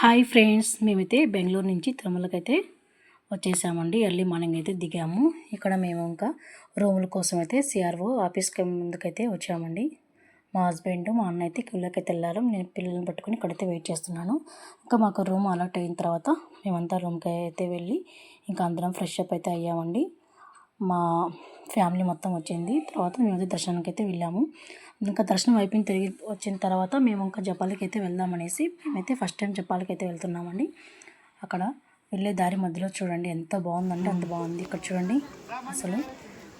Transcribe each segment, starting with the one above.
Hi friends మేమైతే బెంగళూరు నుంచి తిరుమలకైతే వచ్చేసామండి. ఎర్లీ మార్నింగ్ అయితే దిగాము. ఇక్కడ మేము ఇంకా రూముల కోసం అయితే సిఆర్ఓ ఆఫీస్కి ముందుకైతే వచ్చామండి. మా హస్బెండ్ మా అన్న అయితే కిళ్ళకైతే వెళ్ళారు నేను పిల్లల్ని పట్టుకొని ఇక్కడైతే వెయిట్ చేస్తున్నాను. ఇంకా మాకు రూమ్ అలర్ట్ అయిన తర్వాత మేమంతా రూమ్కి అయితే వెళ్ళి ఇంకా అందరం ఫ్రెష్ అప్ అయితే అయ్యామండి. మా ఫ్యామిలీ మొత్తం వచ్చింది. తర్వాత మేము దర్శనానికి అయితే వెళ్ళాము. ఇంకా దర్శనం అయిపోయిన తిరిగి వచ్చిన తర్వాత మేము ఇంకా జపాలకి అయితే వెళ్దామనేసి మేమైతే ఫస్ట్ టైం జపాలకి అయితే వెళ్తున్నామండి. అక్కడ వెళ్ళే దారి మధ్యలో చూడండి ఎంత బాగుందంటే అంత బాగుంది. ఇక్కడ చూడండి అసలు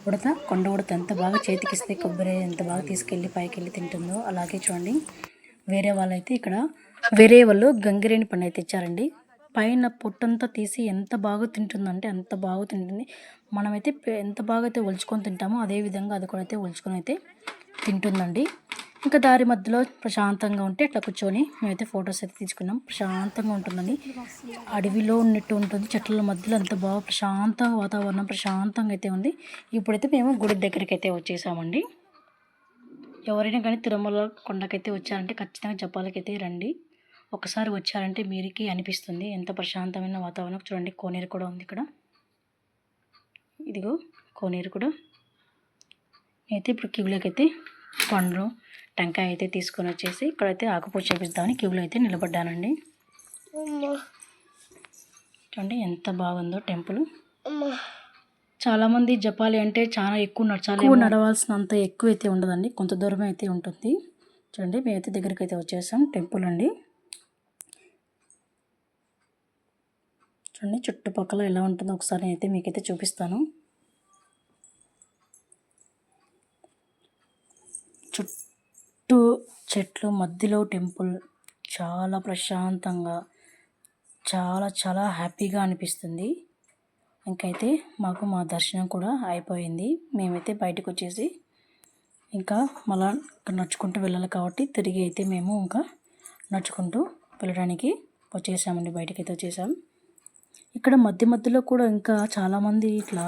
ఉడత కొండ ఉడత ఎంత బాగా చేతికిస్తే కొబ్బరి ఎంత బాగా తీసుకెళ్ళి పైకి వెళ్ళి తింటుందో అలాగే చూడండి. వేరే వాళ్ళైతే ఇక్కడ వేరే వాళ్ళు గంగిరేణి పండు అయితే ఇచ్చారండి పైన పొట్టంతా తీసి ఎంత బాగా తింటుందంటే అంత బాగా తింటుంది. మనమైతే ఎంత బాగా అయితే ఒలుచుకొని తింటామో అదే విధంగా అది కూడా అయితే ఒలుచుకొని అయితే తింటుందండి. ఇంకా దారి మధ్యలో ప్రశాంతంగా ఉంటే ఇట్లా కూర్చొని మేమైతే ఫొటోస్ అయితే తీసుకున్నాం. ప్రశాంతంగా ఉంటుందండి. అడవిలో ఉన్నట్టు ఉంటుంది. చెట్ల మధ్యలో అంత బాగా ప్రశాంత వాతావరణం ప్రశాంతంగా అయితే ఉంది. ఇప్పుడైతే మేము గుడి దగ్గరికి అయితే వచ్చేసామండి. ఎవరైనా కానీ తిరుమల కొండకైతే వచ్చారంటే ఖచ్చితంగా జపాలకైతే రండి. ఒకసారి వచ్చారంటే మీరికి అనిపిస్తుంది. ఎంత ప్రశాంతమైన వాతావరణం. చూడండి కోనేరు కూడా ఉంది ఇక్కడ. ఇదిగో కోనేరు కూడా. అయితే ఇప్పుడు క్యూలోకి అయితే పండ్లు టెంకాయ అయితే తీసుకొని వచ్చేసి ఇక్కడైతే ఆకుపూజ చేపిద్దామని క్యూలో అయితే నిలబడ్డానండి. చూడండి ఎంత బాగుందో టెంపుల్. చాలామంది జపాలి అంటే చాలా ఎక్కువ నడచాలి ఎక్కువ నడవాల్సినంత ఎక్కువ అయితే ఉండదండి. కొంత దూరం అయితే ఉంటుంది. చూడండి మేమైతే దగ్గరికి అయితే వచ్చేసాం. టెంపుల్ అండి. చూడండి చుట్టుపక్కల ఎలా ఉంటుందో ఒకసారి అయితే మీకైతే చూపిస్తాను. చుట్టూ చెట్లు మధ్యలో టెంపుల్. చాలా ప్రశాంతంగా చాలా చాలా హ్యాపీగా అనిపిస్తుంది. ఇంకైతే మాకు మా దర్శనం కూడా అయిపోయింది. మేమైతే బయటకు వచ్చేసి ఇంకా మళ్ళా నడుచుకుంటూ వెళ్ళాలి కాబట్టి తిరిగి అయితే మేము ఇంకా నడుచుకుంటూ వెళ్ళడానికి వచ్చేసామండి. బయటకి అయితే వచ్చేసాం. ఇక్కడ మధ్య మధ్యలో కూడా ఇంకా చాలామంది ఇట్లా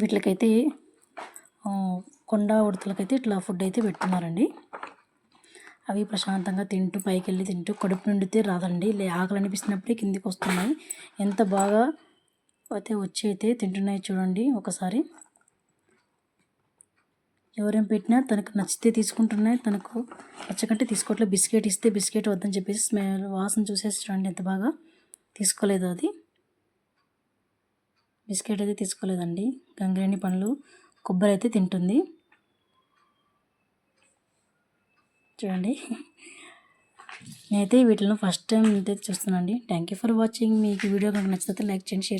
వీటికైతే కొండ ఉడతలకైతే ఇట్లా ఫుడ్ అయితే పెడుతున్నారండి అవి ప్రశాంతంగా తింటూ పైకి వెళ్ళి తింటూ కడుపు నిండితే రాదండి. లే ఆకలి అనిపిస్తున్నప్పుడే కిందికి వస్తున్నాయి ఎంత బాగా అయితే వచ్చి అయితే తింటున్నాయి చూడండి ఒకసారి. ఎవరేం పెట్టినా తనకు నచ్చితే తీసుకుంటున్నాయి తనకు నచ్చకంటే తీసుకోవట్లేదు బిస్కెట్ ఇస్తే బిస్కెట్ వద్దని చెప్పేసి స్మెల్ వాసన చూసేసి చూడండి ఎంత బాగా తీసుకోలేదు అది. బిస్కెట్ అయితే తీసుకోలేదండి. గంగిరేణి పండ్లు కొబ్బరి అయితే తింటుంది. చూడండి. నేనైతే వీటిలో ఫస్ట్ టైం అయితే చూస్తున్నాను అండి థ్యాంక్ యూ ఫర్ వాచింగ్ మీకు వీడియో కనుక నచ్చితే లైక్ చేయండి షేర్